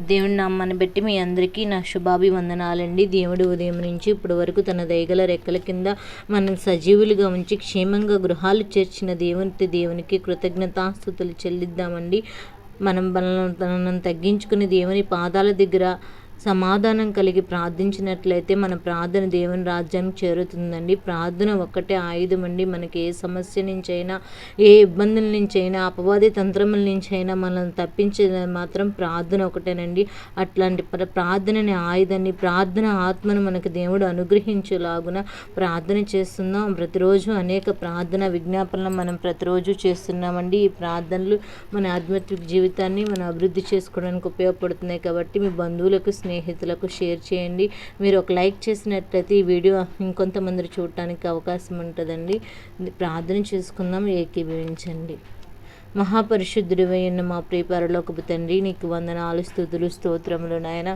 దేవుని నామాన్ని బట్టి మీ అందరికీ నా శుభాభివందనాలండి. దేవుడు ఉదయం నుంచి ఇప్పటి వరకు తన దయగల రెక్కల కింద మనం సజీవులుగా ఉంచి క్షేమంగా గృహాలు చేర్చిన దేవుని దేవునికి కృతజ్ఞతాస్థుతులు చెల్లిద్దామండి. మనం మనల్ని తనను తగ్గించుకుని దేవుని పాదాల దగ్గర సమాధానం కలిగి ప్రార్థించినట్లయితే మన ప్రార్థన దేవుని రాజ్యానికి చేరుతుందండి. ప్రార్థన ఒక్కటే ఆయుధం అండి. మనకి ఏ సమస్య నుంచైనా ఏ ఇబ్బందుల నుంచైనా అపవాది తంత్రముల నుంచైనా మనల్ని తప్పించేది మాత్రం ప్రార్థన ఒకటేనండి. అట్లాంటి ప్ర ప్రార్థనని ఆయుధాన్ని ప్రార్థన ఆత్మను మనకు దేవుడు అనుగ్రహించేలాగున ప్రార్థన చేస్తున్నాం. ప్రతిరోజు అనేక ప్రార్థన విజ్ఞాపనలు మనం ప్రతిరోజు చేస్తున్నామండి. ఈ ప్రార్థనలు మన ఆధ్యాత్మిక జీవితాన్ని మనం అభివృద్ధి చేసుకోవడానికి ఉపయోగపడుతున్నాయి కాబట్టి మీ బంధువులకు స్నేహితులకు షేర్ చేయండి. మీరు ఒక లైక్ చేసినట్లయితే ఈ వీడియో ఇంకొంతమంది చూడటానికి అవకాశం ఉంటుందండి. ప్రార్థన చేసుకుందాం ఏకీభవించండి. మహాపరిశుద్ధుడివైన మా ప్రియ పరలోకపు తండ్రి నీకు వందనాలు స్థుతులు స్తోత్రములు నాయన.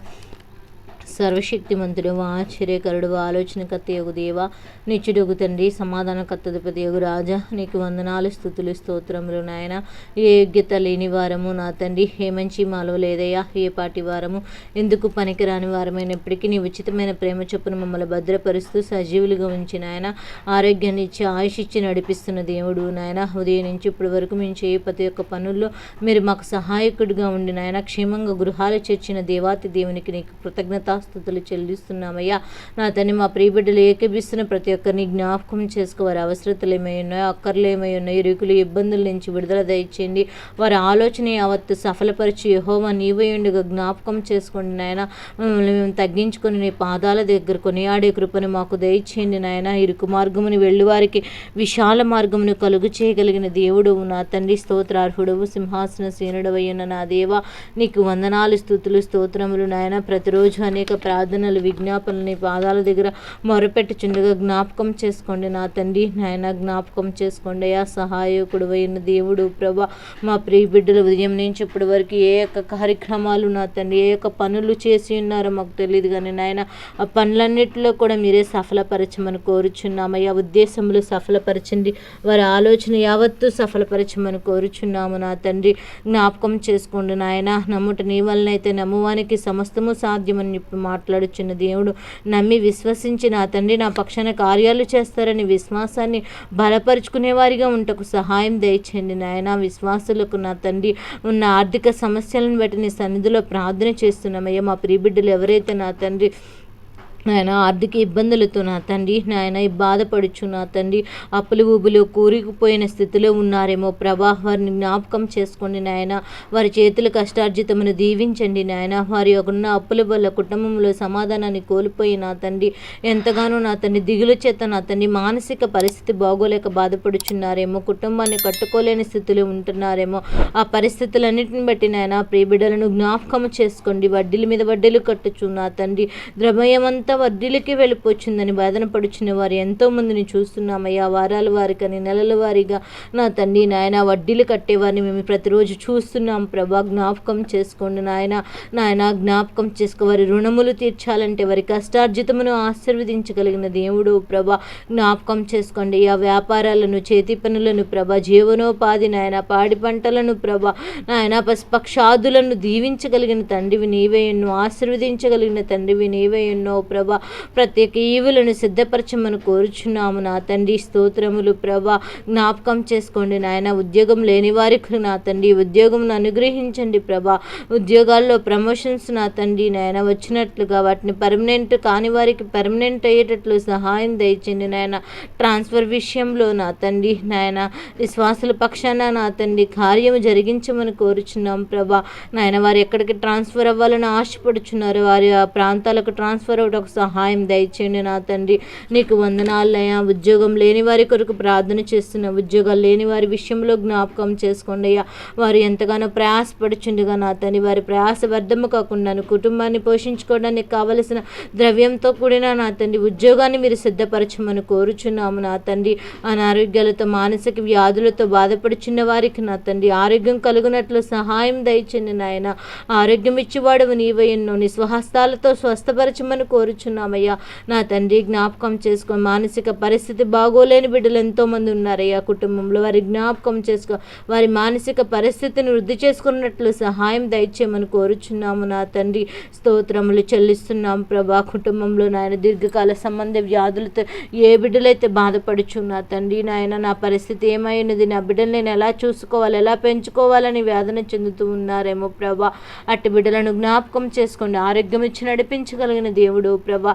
సర్వశక్తిమంతుడు ఆశ్చర్యకరుడు ఆలోచనకర్త యగు దేవ నిత్యుడుగు తండ్రి సమాధానకర్తపతి యగు రాజా నీకు వందనాలు స్థుతులు స్తోత్రములు నాయన. ఏ యోగ్యత లేని వారము నా తండ్రి. ఏ మంచి మాలో లేదయ్యా ఏ పాటి వారము. ఎందుకు పనికిరాని వారమైనప్పటికీ నీ ఉచితమైన ప్రేమ చొప్పున మమ్మల్ని భద్రపరుస్తూ సజీవులుగా ఉంచి నాయన. ఆరోగ్యాన్ని ఇచ్చి ఆయుష్ ఇచ్చి నడిపిస్తున్న దేవుడు నాయన. ఉదయం నుంచి ఇప్పటి వరకు మేము చేయ ప్రతి ఒక్క పనుల్లో మీరు మాకు సహాయకుడిగా ఉండి నాయన. క్షేమంగా గృహాలు చేర్చిన దేవాతి దేవునికి నీకు కృతజ్ఞత కృతజ్ఞతాస్థుతులు చెల్లిస్తున్నామయ్యా. నా తన్ని మా ప్రియబిడ్డలు ఏకీభిస్తున్న ప్రతి ఒక్కరిని జ్ఞాపకం చేసుకో వారి అవసరతలు ఏమై ఉన్నాయో అక్కర్లు ఏమై ఉన్నాయో ఇరుకులు ఇబ్బందుల నుంచి విడుదల దయచేయండి. వారి ఆలోచన అవత్తు సఫలపరిచి యహోవా నీవై ఉండగా జ్ఞాపకం చేసుకోండి నాయన. మిమ్మల్ని మేము తగ్గించుకొని నీ పాదాల దగ్గర కొనియాడే కృపను మాకు దయచేయండి నాయన. ఇరుకు మార్గముని వెళ్ళివారికి విశాల మార్గమును కలుగు చేయగలిగిన దేవుడు నా తండ్రి. స్తోత్రార్హుడవు సింహాసన సీనుడవయ్యున్న నా దేవ నీకు వందనాలు స్థుతులు స్తోత్రములు నాయన. ప్రతిరోజు అనేక ప్రార్థనలు విజ్ఞాపనలు నీ పాదాల దగ్గర మొరపెట్టుచుండగా జ్ఞాపకం చేసుకోండి. నా తండ్రి నాయన జ్ఞాపకం చేసుకోండి. అయ్యా సహాయకుడు అయిన దేవుడు ప్రభా మా ప్రియ బిడ్డలు ఉదయం నుంచి ఇప్పటి వరకు ఏ యొక్క కార్యక్రమాలు నా తండ్రి ఏ యొక్క పనులు చేసి ఉన్నారో మాకు తెలియదు కానీ నాయన ఆ పనులన్నింటిలో కూడా మీరే సఫలపరచమని కోరుచున్నామయ్యా. ఉద్దేశములు సఫలపరచండి. వారి ఆలోచన యావత్తు సఫలపరచమని కోరుచున్నాము నా తండ్రి. జ్ఞాపకం చేసుకోండి నాయన. నమ్ముట నీ వలనైతే నమ్మువానికి సమస్తము సాధ్యమని చెప్పి మాట్లాడుచున్న దేవుడు నమ్మి విశ్వసించి నా తండ్రి నా పక్షాన కార్యాలు చేస్తారని విశ్వాసాన్ని బలపరుచుకునేవారిగా ఉంటకు సహాయం దయచేయండి నాయన. విశ్వాసులకు నా తండ్రి ఉన్న ఆర్థిక సమస్యలను బట్టి నీ సన్నిధిలో ప్రార్థన చేస్తున్నామయ్యా. మా ప్రియబిడ్డలు ఎవరైతే నా తండ్రి నాయన ఆర్థిక ఇబ్బందులతో నా తండ్రి నాయన బాధపడుచు నా తండ్రి అప్పులు ఊబులు కూరికిపోయిన స్థితిలో ఉన్నారేమో ప్రభా. వారిని జ్ఞాపకం చేసుకోండి నాయన. వారి చేతుల కష్టార్జితమును దీవించండి నాయన. వారి ఉన్న అప్పుల వల్ల కుటుంబంలో సమాధానాన్ని కోల్పోయి నా తండ్రి ఎంతగానో నా తండ్రి దిగులు చేత నా తండ్రి మానసిక పరిస్థితి బాగోలేక బాధపడుచున్నారేమో కుటుంబాన్ని కట్టుకోలేని స్థితిలో ఉంటున్నారేమో ఆ పరిస్థితులన్నింటిని బట్టి నాయన ప్రియబిడ్డలను జ్ఞాపకం చేసుకోండి. వడ్డీల మీద వడ్డీలు కట్టుచు నా తండ్రి ద్రవ్యమంతా వడ్డీలకి వెళ్ళిపోచ్చిందని బాధన పడుచున్న వారు ఎంతోమందిని చూస్తున్నామయ్యా. వారాల వారికని నెలల వారీగా నా తండ్రి నాయన వడ్డీలు కట్టేవారిని మేము ప్రతిరోజు చూస్తున్నాం. ప్రభా జ్ఞాపకం చేసుకోండి నాయన. నాయన జ్ఞాపకం చేసుకో. వారి రుణములు తీర్చాలంటే వారి కష్టార్జితమును ఆశీర్వదించగలిగిన దేవుడు ప్రభా జ్ఞాపకం చేసుకోండి. ఆ వ్యాపారాలను చేతి పనులను ప్రభ జీవనోపాధి నాయన పాడి పంటలను ప్రభ నాయన పశుపక్షాదులను దీవించగలిగిన తండ్రివి నీవే ఎన్నో ఆశీర్వదించగలిగిన తండ్రివి నీవే ఎన్నో ప్రభ ప్రభా. ప్రత్యేక ఈవులను సిద్ధపరచమని కోరుచున్నాము నా తండ్రి. స్తోత్రములు ప్రభా. జ్ఞాపకం చేసుకోండి నాయన. ఉద్యోగం లేని వారికి నా తండ్రి. ఉద్యోగం అనుగ్రహించండి ప్రభా. ఉద్యోగాల్లో ప్రమోషన్స్ నా తండ్రి నాయన. వచ్చినట్లుగా వాటిని పర్మనెంట్ కాని వారికి పర్మనెంట్ అయ్యేటట్లు సహాయం దయచండి నాయన. ట్రాన్స్ఫర్ విషయంలో నా తండ్రి నాయన. విశ్వాసుల పక్షాన నా తండ్రి కార్యము జరిగించమని కోరుచున్నాం ప్రభా. నాయన వారు ఎక్కడికి ట్రాన్స్ఫర్ అవ్వాలని ఆశపడుచున్నారు? వారి ఆ ప్రాంతాలకు ట్రాన్స్ఫర్ అవ్వడం అవ్వడానికి సహాయం దయచేయండి నా తండ్రి. నీకు వందనాలయ్యా ఉద్యోగం లేని వారి కొరకు ప్రార్థన చేస్తున్న ఉద్యోగాలు లేని వారి విషయంలో జ్ఞాపకం చేసుకోండి అయ్యా. వారు ఎంతగానో ప్రయాసపడుచుండగా నా తండ్రి. వారి ప్రయాస వ్యర్థము కాకుండా కుటుంబాన్ని పోషించుకోవడానికి కావలసిన ద్రవ్యంతో కూడిన నా తండ్రి ఉద్యోగాన్ని మీరు సిద్ధపరచమని కోరుచున్నాము నా తండ్రి. అనారోగ్యాలతో మానసిక వ్యాధులతో బాధపడుచున్న వారికి నా తండ్రి ఆరోగ్యం కలుగునట్లు సహాయం దయచండి నాయన. ఆరోగ్యం ఇచ్చేవాడు నీవయ్యన్నో. నీ స్వహస్తాలతో స్వస్థపరచమని కోరు కోరుచున్నామయ్యా. నా తండ్రి జ్ఞాపకం చేసుకొని మానసిక పరిస్థితి బాగోలేని బిడ్డలు ఎంతోమంది ఉన్నారయ్యా. కుటుంబంలో వారి జ్ఞాపకం చేసుకో వారి మానసిక పరిస్థితిని వృద్ధి చేసుకున్నట్లు సహాయం దయచేయమని కోరుచున్నాము నా తండ్రి. స్తోత్రములు చెల్లిస్తున్నాం ప్రభా. కుటుంబంలో నాయన దీర్ఘకాల సంబంధ వ్యాధులతో ఏ బిడ్డలైతే బాధపడుచున్నా తండ్రి నాయన నా పరిస్థితి ఏమైనది నా బిడ్డలు నేను ఎలా చూసుకోవాలి ఎలా పెంచుకోవాలని వేదన చెందుతూ ఉన్నారేమో ప్రభా. అట్టి బిడ్డలను జ్ఞాపకం చేసుకోండి. ఆరోగ్యం ఇచ్చి నడిపించగలిగిన దేవుడు ప్రభా.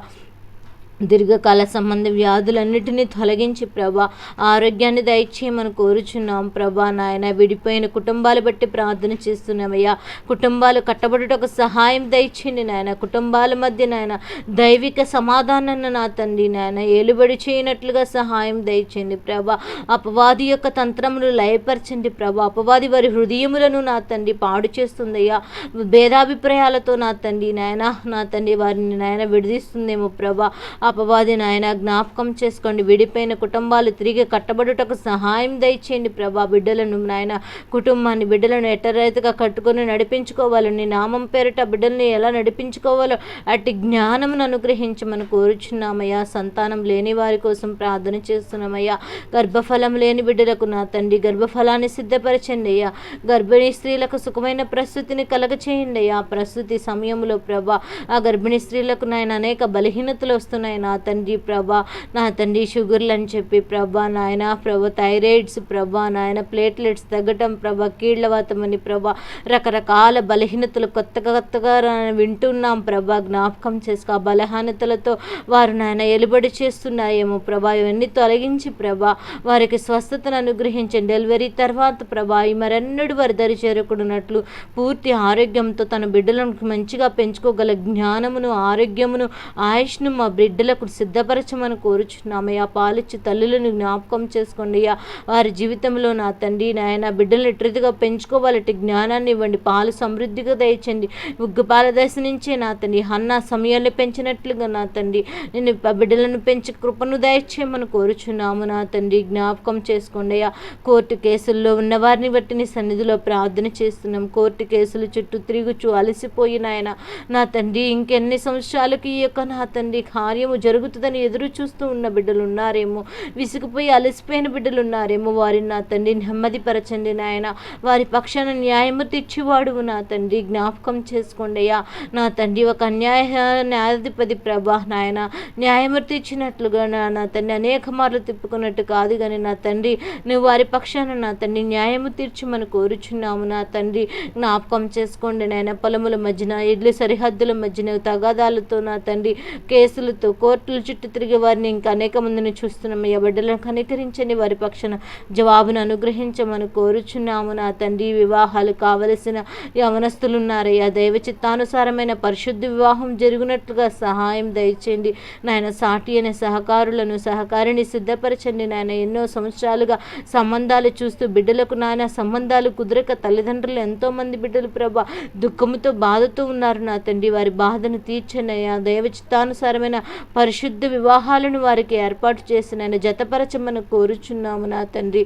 దీర్ఘకాల సంబంధ వ్యాధులన్నిటినీ తొలగించి ప్రభా ఆరోగ్యాన్ని దయచేయమని కోరుచున్నాం ప్రభా నాయన. విడిపోయిన కుటుంబాలు బట్టి ప్రార్థన చేస్తున్నామయ్యా. కుటుంబాలు కట్టబడుటకు సహాయం దయచేయండి నాయన. కుటుంబాల మధ్య నాయన దైవిక సమాధానాన్ని నా తండ్రి నాయన ఏలుబడి చేయనట్లుగా సహాయం దయచేయండి ప్రభా. అపవాది యొక్క తంత్రములు లయపరచండి ప్రభా. అపవాది వారి హృదయములను నా తండ్రి పాడు చేస్తుందయ్యా. భేదాభిప్రాయాలతో నా తండ్రి నాయన నా తండ్రి వారిని నాయన విడిదిస్తుందేమో ప్రభా. అపవాది నాయన జ్ఞాపకం చేసుకోండి. విడిపోయిన కుటుంబాలు తిరిగి కట్టబడుటకు సహాయం దయచేయండి ప్రభా. బిడ్డలను నాయన కుటుంబాన్ని బిడ్డలను ఎట్టరైతుగా కట్టుకొని నడిపించుకోవాలని నామం పేరిట బిడ్డల్ని ఎలా నడిపించుకోవాలో అట్టి జ్ఞానమును అనుగ్రహించమని కోరుచున్నామయ్యా. సంతానం లేని వారి కోసం ప్రార్థన చేస్తున్నామయ్యా. గర్భఫలం లేని బిడ్డలకు నా తండ్రి గర్భఫలాన్ని సిద్ధపరచండి అయ్యా. గర్భిణీ స్త్రీలకు సుఖమైన ప్రస్తుతిని కలగచేయండి అయ్యా. ప్రస్తుతి సమయంలో ప్రభా ఆ గర్భిణీ స్త్రీలకు నాయన అనేక బలహీనతలు వస్తున్నాయి నా తండ్రి ప్రభా నా తండ్రి షుగర్లు అని చెప్పి ప్రభా నాయన ప్రభా థైరాయిడ్స్ ప్రభా నాయన ప్లేట్లెట్స్ తగ్గటం ప్రభా కీళ్ళవాతమని ప్రభా రకరకాల బలహీనతలు కొత్త కొత్తగా వింటున్నాం ప్రభా జ్ఞాపకం చేసుకో. ఆ బలహీనతలతో వారు నాయన ఎలుబడి చేస్తున్నాయేమో ప్రభా ఇవన్నీ తొలగించి ప్రభా వారికి స్వస్థతను అనుగ్రహించండి. డెలివరీ తర్వాత ప్రభా ఈ మరెన్నడు వారి దరి చేరకుడునట్లు పూర్తి ఆరోగ్యంతో తన బిడ్డలను మంచిగా పెంచుకోగల జ్ఞానమును ఆరోగ్యమును ఆయుష్ను మా బిడ్డలకు సిద్ధపరచమని కోరుచున్నామయ్యా. పాలిచ్చి తల్లులను జ్ఞాపకం చేసుకోండి అయ్యా వారి జీవితంలో నా తండ్రి నాయన బిడ్డలను ఎట్టిగా పెంచుకోవాలంటే జ్ఞానాన్ని ఇవ్వండి పాలు సమృద్ధిగా దయచండి. ఉగ్గుపాల దశ నుంచే నా తండ్రి అన్న సమయాన్ని పెంచినట్లుగా నా తండ్రి నేను బిడ్డలను పెంచి కృపను దయచేయమని కోరుచున్నాము నా తండ్రి. జ్ఞాపకం చేసుకోండి అయ్యా కోర్టు కేసుల్లో ఉన్న వారిని బట్టి నీ సన్నిధిలో ప్రార్థన చేస్తున్నాం. కోర్టు కేసులు చుట్టూ తిరుగుచు అలసిపోయినాయన నా తండ్రి ఇంకెన్ని సంవత్సరాలకి ఈ యొక్క నా తండ్రి కార్యము జరుగుతుందని ఎదురు చూస్తూ ఉన్న బిడ్డలు ఉన్నారేమో విసిగిపోయి అలసిపోయిన బిడ్డలు ఉన్నారేమో వారిని నా తండ్రి నెమ్మదిపరచండి నాయన. వారి పక్షాన న్యాయమూర్తి ఇచ్చేవాడు నా తండ్రి. జ్ఞాపకం చేసుకోండియా నా తండ్రి ఒక న్యాయ న్యాయాధిపతి ప్రభా నాయన. న్యాయమూర్తి ఇచ్చినట్లుగా నా నా తండ్రి అనేక మార్లు తిప్పుకున్నట్టు కాదు కానీ నా తండ్రి నువ్వు వారి పక్షాన నా తండ్రి న్యాయము తీర్చమని కోరుచున్నాము నా తండ్రి. జ్ఞాపకం చేసుకోండి నాయన. పొలముల మధ్యన ఇడ్లీ సరిహద్దుల మధ్యన తగాదాలతో నా తండ్రి కేసులతో కోర్టుల చుట్టూ తిరిగే వారిని ఇంకా అనేక మందిని చూస్తున్నాం. అయ్యా బిడ్డలను కనికరించండి. వారి పక్షాన జవాబును అనుగ్రహించమని కోరుచున్నాము. నా తండ్రి వివాహాలు కావలసిన యవనస్తులు ఉన్నారయ్యా దైవ చిత్తానుసారమైన పరిశుద్ధ వివాహం జరిగినట్లుగా సహాయం దయచేయండి. నాయన సాటి అనే సహకారులను సహకారిని సిద్ధపరచండి. నాయన ఎన్నో సంవత్సరాలుగా సంబంధాలు చూస్తూ బిడ్డలకు నాయన సంబంధాలు కుదరక తల్లిదండ్రులు ఎంతోమంది బిడ్డలు ప్రభా దుఃఖంతో బాధతో ఉన్నారు. నా తండ్రి వారి బాధను తీర్చండి దైవ చిత్తానుసారమైన పరిశుద్ధ వివాహాలను వారికి ఏర్పాటు చేసిన జతపరచమని కోరుచున్నాము నా తండ్రి.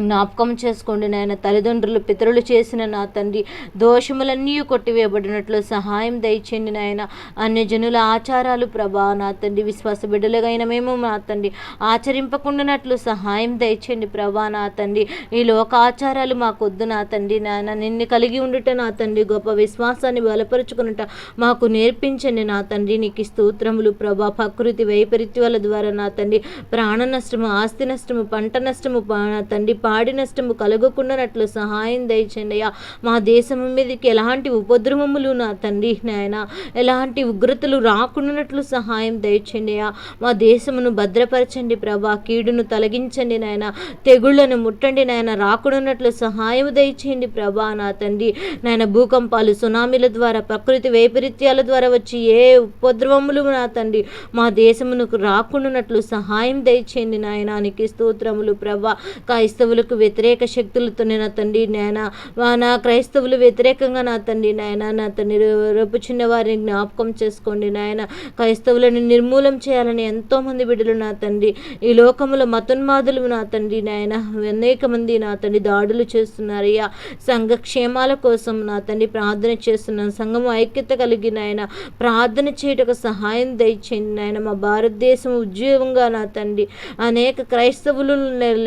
జ్ఞాపకం చేసుకోండి నాయన. తల్లిదండ్రులు పితరులు చేసిన నా తండ్రి దోషములన్నీ కొట్టివేయబడినట్లు సహాయం దయచేయండి నాయన. అన్ని జనుల ఆచారాలు ప్రభా నా తండ్రి విశ్వాస బిడ్డలుగైన మేము నా తండ్రి ఆచరింపకుండానట్లు సహాయం దయచేయండి ప్రభా నా తండ్రి. ఈ లోక ఆచారాలు మాకొద్దు నా తండ్రి నాయన. నిన్ను కలిగి ఉండుట నా తండ్రి గొప్ప విశ్వాసాన్ని బలపరుచుకునుట మాకు నేర్పించండి నా తండ్రి. నీకు స్తోత్రములు ప్రభా ప్రకృతి వైపరీత్యాల ద్వారా నా తండ్రి ప్రాణ నష్టము ఆస్తి నష్టము పంట నష్టము నా తండ్రి పాడి నష్టము కలగకుండానట్లు సహాయం దయచండి అయ్యా. మా దేశం మీదకి ఎలాంటి ఉపద్రవములు నా తండ్రి నాయన ఎలాంటి ఉగ్రతలు రాకుండానట్లు సహాయం దయచండి అయ్యా. మా దేశమును భద్రపరచండి ప్రభా కీడును తొలగించండి నాయన తెగుళ్ళను ముట్టండి నాయన రాకుండానట్లు సహాయం దయచేయండి ప్రభా నా తండ్రి నాయన. భూకంపాలు సునామీల ద్వారా ప్రకృతి వైపరీత్యాల ద్వారా వచ్చి ఏ ఉపద్రవములు నా తండ్రి మా దేశమునకు రాకుండానట్లు సహాయం దయచేయండి నాయనానికి స్తోత్రములు ప్రభా. క్రైస్తవులు క్రైస్తవులకు వ్యతిరేక శక్తులతో నా తండ్రి నాయన నా క్రైస్తవులు వ్యతిరేకంగా నా తండ్రి నాయన నా తండ్రి రేపు వారిని జ్ఞాపకం చేసుకోండి నాయన. క్రైస్తవులను నిర్మూలం చేయాలని ఎంతోమంది బిడ్డలు నా తండ్రి ఈ లోకంలో మతోన్మాదులు నా తండ్రి నాయన. అనేక మంది నా తండ్రి దాడులు చేస్తున్నారయ్యా సంఘ క్షేమాల కోసం నా తండ్రి ప్రార్థన చేస్తున్నాను. సంఘం ఐక్యత కలిగి నాయన ప్రార్థన చేయటకు సహాయం దయచేయండి నాయన. మా భారతదేశం ఉద్యోగంగా నా తండ్రి. అనేక క్రైస్తవులు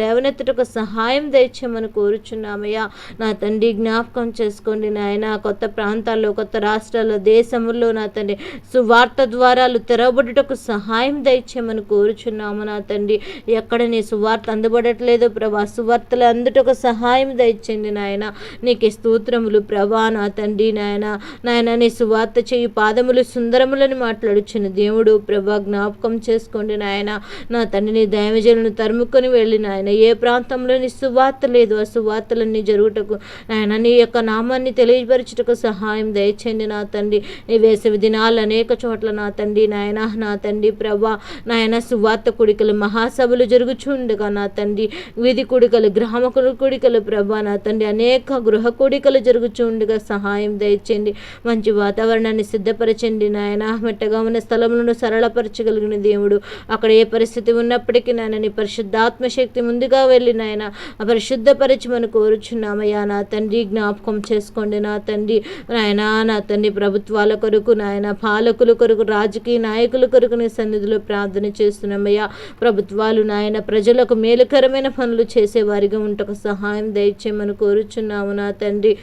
లేవనెత్తటకు సహాయం సహాయం దయచేయమని కోరుచున్నామయ్యా. నా తండ్రి జ్ఞాపకం చేసుకోండి నాయన. కొత్త ప్రాంతాల్లో కొత్త రాష్ట్రాల్లో దేశంలో నా తండ్రి సువార్త ద్వారాలు తెరవబడుటకు సహాయం దయచేయమని కోరుచున్నాము నా తండ్రి. ఎక్కడ నీ సువార్త అందబడట్లేదు ప్రభా సువార్తలు అందుటకు సహాయం దయచండి నాయన. నీకు స్తోత్రములు ప్రభా నా తండ్రి నాయన. నాయన నీ సువార్త చేయి పాదములు సుందరములని మాట్లాడుచున్న దేవుడు ప్రభా జ్ఞాపకం చేసుకోండి నాయన. నా తండ్రిని దైవజలను తరుముకొని వెళ్ళి నాయన ఏ ప్రాంతంలోని నీ సువార్త లేదు. ఆ సువార్తలన్నీ జరుగుటకు నాయన నీ యొక్క నామాన్ని తెలియపరచుటకు సహాయం దయచేయండి నా తండ్రి. ఈ వేసవి దినాలు అనేక చోట్ల నా తండ్రి నాయన నా తండ్రి ప్రభా నాయన సువార్త కుడికలు మహాసభలు జరుగుచుండగా నా తండ్రి. వీధి కుడికలు గ్రామ కుడికలు ప్రభా నా తండ్రి. అనేక గృహ కుడికలు జరుగుచుండగా సహాయం దయచేయండి. మంచి వాతావరణాన్ని సిద్ధపరచండి నాయన. మెట్టగా ఉన్న స్థలములను సరళపరచగలిగిన దేవుడు. అక్కడ ఏ పరిస్థితి ఉన్నప్పటికీ నాయన నీ పరిశుద్ధాత్మ శక్తి ముందుగా వెళ్ళి నాయన పరిశుద్ధపరచమని కోరుచున్నామయ్యా. నా తండ్రి జ్ఞాపకం చేసుకోండి. నా తండ్రి నాయన నా తండ్రి ప్రభుత్వాల కొరకు నాయన పాలకుల కొరకు రాజకీయ నాయకుల కొరకు నీ సన్నిధిలో ప్రార్థన చేస్తున్నామయ్యా. ప్రభుత్వాలు నాయన ప్రజలకు మేలుకరమైన పనులు చేసేవారిగా ఉంటకు సహాయం దయచేయమని కోరుచున్నాము. నా తండ్రి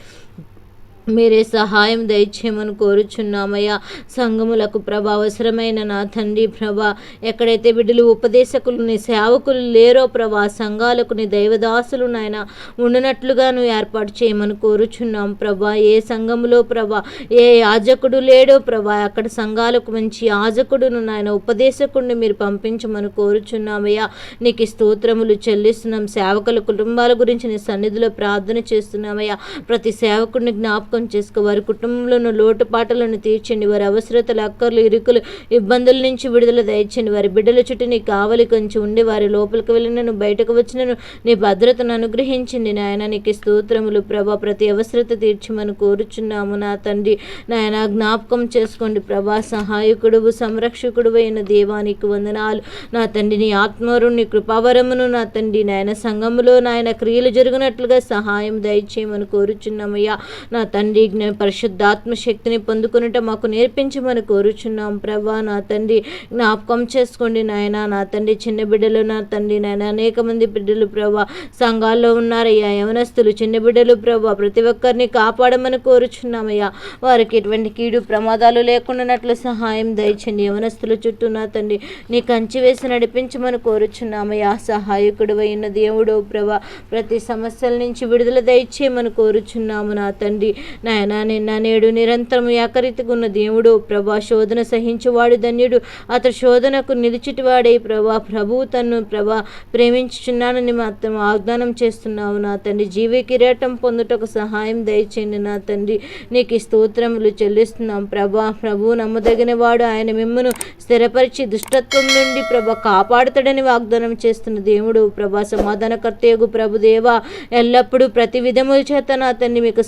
మీరే సహాయం దయచేయమని కోరుచున్నామయ్యా. సంఘములకు ప్రభ అవసరమైన నా తండ్రి ప్రభ ఎక్కడైతే బిడ్డలు ఉపదేశకులు నీ సేవకులు లేరో ప్రభా సంఘాలకు నీ దైవదాసులు నాయన ఉండునట్లుగా నువ్వు ఏర్పాటు చేయమని కోరుచున్నాం ప్రభా. ఏ సంఘములో ప్రభా ఏ యాజకుడు లేడో ప్రభా అక్కడ సంఘాలకు మంచి యాజకుడును నాయన ఉపదేశకుడిని మీరు పంపించమని కోరుచున్నామయ్యా. నీకు స్తోత్రములు చెల్లిస్తున్నాం. సేవకుల కుటుంబాల గురించి నీ సన్నిధిలో ప్రార్థన చేస్తున్నామయ్యా. ప్రతి సేవకుడిని జ్ఞాపకం చేసుకో. వారి కుటుంబంలోని లోటుపాటలను తీర్చండి. వారి అవసరతలు అక్కర్లు ఇరుకులు ఇబ్బందుల నుంచి విడుదల దయచండి వారి బిడ్డల చుట్టూ నీ కావలి కొంచెం ఉండి వారి లోపలికి వెళ్ళినను బయటకు వచ్చినను నీ భద్రతను అనుగ్రహించండి. నాయన నీకు స్తోత్రములు ప్రభా. ప్రతి అవసరత తీర్చమని కోరుచున్నాము నా తండ్రి. నాయన జ్ఞాపకం చేసుకోండి ప్రభా. సహాయకుడు సంరక్షకుడు అయిన దేవానికి వందనాలు. నా తండ్రి నీ ఆత్మరు నీ కృపావరమును నా తండ్రి. నాయన సంఘములో నాయన క్రియలు జరిగినట్లుగా సహాయం దయచేయమని కోరుచున్నామయ్యా. నా తండ్రి జ్ఞ- పరిశుద్ధాత్మ శక్తిని పొందుకునుట మాకు నేర్పించమని కోరుచున్నాం. ప్రభా నా తండ్రి జ్ఞాపకం చేసుకోండి నాయన. నా తండ్రి చిన్న బిడ్డలు నా తండ్రి నాయన అనేక మంది బిడ్డలు ప్రభా. సంఘాల్లో ఉన్నారయ్యా యవనస్తులు చిన్న బిడ్డలు ప్రభా. ప్రతి ఒక్కరిని కాపాడమని కోరుచున్నామయ్యా. వారికి ఎటువంటి కీడు ప్రమాదాలు లేకుండానట్లు సహాయం దయచండి. యవనస్తుల చుట్టూ నా తండ్రి నీ కంచి వేసి నడిపించమని కోరుచున్నామయ్యా. సహాయకుడు అయిన దేవుడు ప్రభా. ప్రతి సమస్యల నుంచి విడుదల దయచేయమని కోరుచున్నాము నా తండ్రి. నాయన నిన్న నేడు నిరంతరం ఏకరీతిగా ఉన్న దేవుడు ప్రభా శోధన సహించువాడు ధన్యుడు. అతడు శోధనకు నిలిచిటివాడై ప్రభా ప్రభు తను ప్రభా ప్రేమించుచున్నానని మాత్రం వాగ్దానం చేస్తున్నావు నా తండ్రి. జీవ కిరీటం పొందుటకు సహాయం దయచేయండి నా తండ్రి. నీకు స్తోత్రములు చెల్లిస్తున్నాం ప్రభా. ప్రభు నమ్మదగిన వాడు ఆయన మిమ్మను స్థిరపరిచి దుష్టత్వం నుండి ప్రభ కాపాడుతాడని వాగ్దానం చేస్తున్న దేవుడు ప్రభా సమాధానకర్తయగు ప్రభుదేవా. ఎల్లప్పుడూ ప్రతి విధముల చేత నా తండ్రి మీకు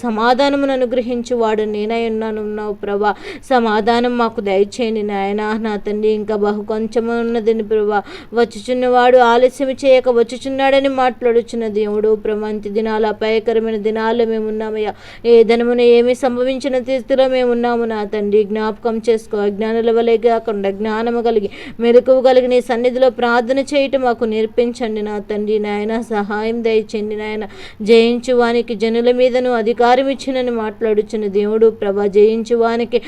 సమాధానమును అనుగ్రహించువాడు. నేనై ఉన్నాను. ఉన్నావు ప్రభా. సమాధానం మాకు దయచేయండి నాయన. నా తండ్రి ఇంకా బహు కొంచెము ఉన్నదని ప్రభా. వచ్చుచున్నవాడు ఆలస్యం చేయక వచ్చుచున్నాడని మాట్లాడుచున్న దేవుడు. ప్రమంతి దినాలు అపాయకరమైన దినాల్లో మేమున్నామయ్యా. ఏ ధనమున ఏమి సంభవించిన స్థితిలో మేము ఉన్నాము నా తండ్రి. జ్ఞాపకం చేసుకో. అజ్ఞానుల వలె కాకుండా జ్ఞానము కలిగి మెలకువ కలిగి నీ సన్నిధిలో ప్రార్థన చేయటం మాకు నేర్పించండి నా తండ్రి నాయన. సహాయం దయచండి నాయన. జయించు వానికి జనుల మీదను అధికారం ఇచ్చినని మాట్లాడుచున్న దేవుడు ప్రభా జయించువానికి వానికి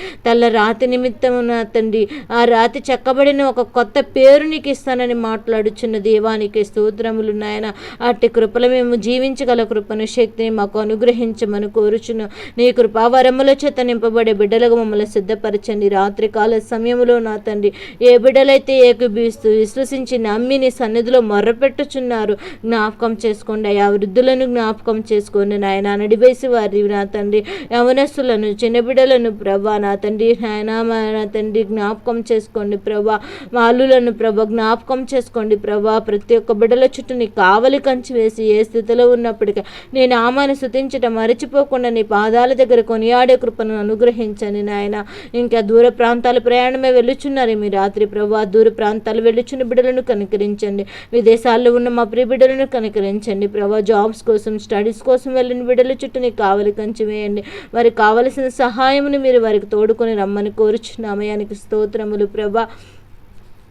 రాతి నిమిత్తం నా తండ్రి. ఆ రాతి చెక్కబడిన ఒక కొత్త పేరు నీకు ఇస్తానని మాట్లాడుచున్న దేవానికి స్తోత్రములు నాయన. అట్టి కృపలు మేము జీవించగల కృపను శక్తిని మాకు అనుగ్రహించమని కోరుచును నీ కృపావరముల చేత నింపబడే బిడ్డలకు మమ్మల్ని సిద్ధపరచండి. రాత్రికాల సమయంలో నా తండ్రి ఏ బిడ్డలైతే ఏకీభవిస్తూ విశ్వసించి నమ్మి నీ సన్నిధిలో మొర్రపెట్టుచున్నారు జ్ఞాపకం చేసుకోండి. ఆ వృద్ధులను జ్ఞాపకం చేసుకోండి నాయన. నడివేసి వారి నా తండ్రి. యవనస్తులను చిన్నబిడలను ప్రభా నా తండ్రి నాయన నా తండ్రి జ్ఞాపకం చేసుకోండి ప్రభా. వాళ్ళులను ప్రభ జ్ఞాపకం చేసుకోండి ప్రభా. ప్రతి ఒక్క బిడ్డల చుట్టూ నీ కావలి కంచి వేసి ఏ స్థితిలో ఉన్నప్పటికీ నేను ఆమెను శుతించటం మరచిపోకుండా నీ పాదాల దగ్గర కొనియాడే కృపను అనుగ్రహించండి నాయన. ఇంకా దూర ప్రాంతాల ప్రయాణమే వెళ్ళుచున్నారు మీ రాత్రి ప్రభా. దూర ప్రాంతాలు వెళ్ళుచున్న బిడ్డలను కనికరించండి. విదేశాల్లో ఉన్న మా ప్రియ బిడ్డలను కనికరించండి ప్రభా. జాబ్స్ కోసం స్టడీస్ కోసం వెళ్ళిన బిడ్డల చుట్టూ నీ కావలి కంచి వేయండి. వారికి కావలసిన సహాయమును మీరు వారికి తోడుకొని రమ్మని కోరుచున్నామయానికి స్తోత్రములు ప్రభా.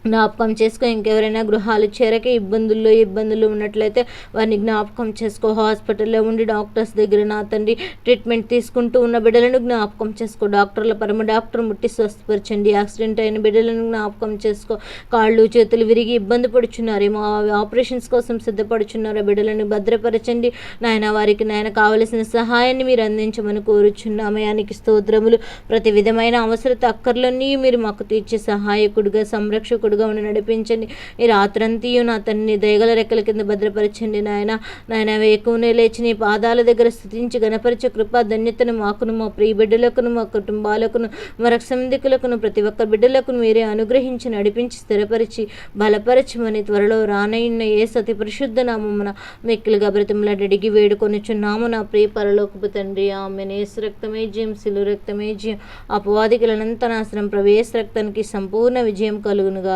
జ్ఞాపకం చేసుకో ఇంకెవరైనా గృహాలు చేరక ఇబ్బందుల్లో ఇబ్బందులు ఉన్నట్లయితే వారిని జ్ఞాపకం చేసుకో. హాస్పిటల్లో ఉండి డాక్టర్స్ దగ్గర నా తండ్రి ట్రీట్మెంట్ తీసుకుంటూ ఉన్న బిడ్డలను జ్ఞాపకం చేసుకో. డాక్టర్ల పరమ డాక్టర్ ముట్టి స్వస్థపరచండి. యాక్సిడెంట్ అయిన బిడ్డలను జ్ఞాపకం చేసుకో. కాళ్ళు చేతులు విరిగి ఇబ్బంది పడుచున్నారేమో ఆపరేషన్స్ కోసం సిద్ధపడుచున్నారు. బిడ్డలను భద్రపరచండి. నాయన వారికి నాయన కావలసిన సహాయాన్ని మీరు అందించమని కోరుచున్నామయానికి స్తోత్రములు. ప్రతి విధమైన అవసరత అక్కర్లన్నీ మీరు మాకు తీర్చే సహాయకుడిగా సంరక్షకుడు తోడుగా ఉండి నడిపించండి. ఈ రాత్రంతీయు నా తన్ని దయగల రెక్కల కింద భద్రపరచండి నాయన. నాయన వేకునే లేచి నీ పాదాల దగ్గర స్థుతించి గణపరిచే కృప ధన్యతను మాకును మా ప్రియ బిడ్డలకును మా కుటుంబాలకును మా రక్షందికులకును ప్రతి ఒక్క బిడ్డలకు మీరే అనుగ్రహించి నడిపించి స్థిరపరిచి బలపరచమని త్వరలో రానయ్యున్న ఏ సతి పరిశుద్ధ నామమున మెక్కులుగా అడిగి వేడుకొనిచున్నాము నా ప్రియ పరలోకపు తండ్రి. ఆమె నేసు రక్తమే జయం సిలు రక్తమే జయం అపవాదికులనంత నాశనం ప్రవేశ రక్తానికి సంపూర్ణ విజయం కలుగునుగా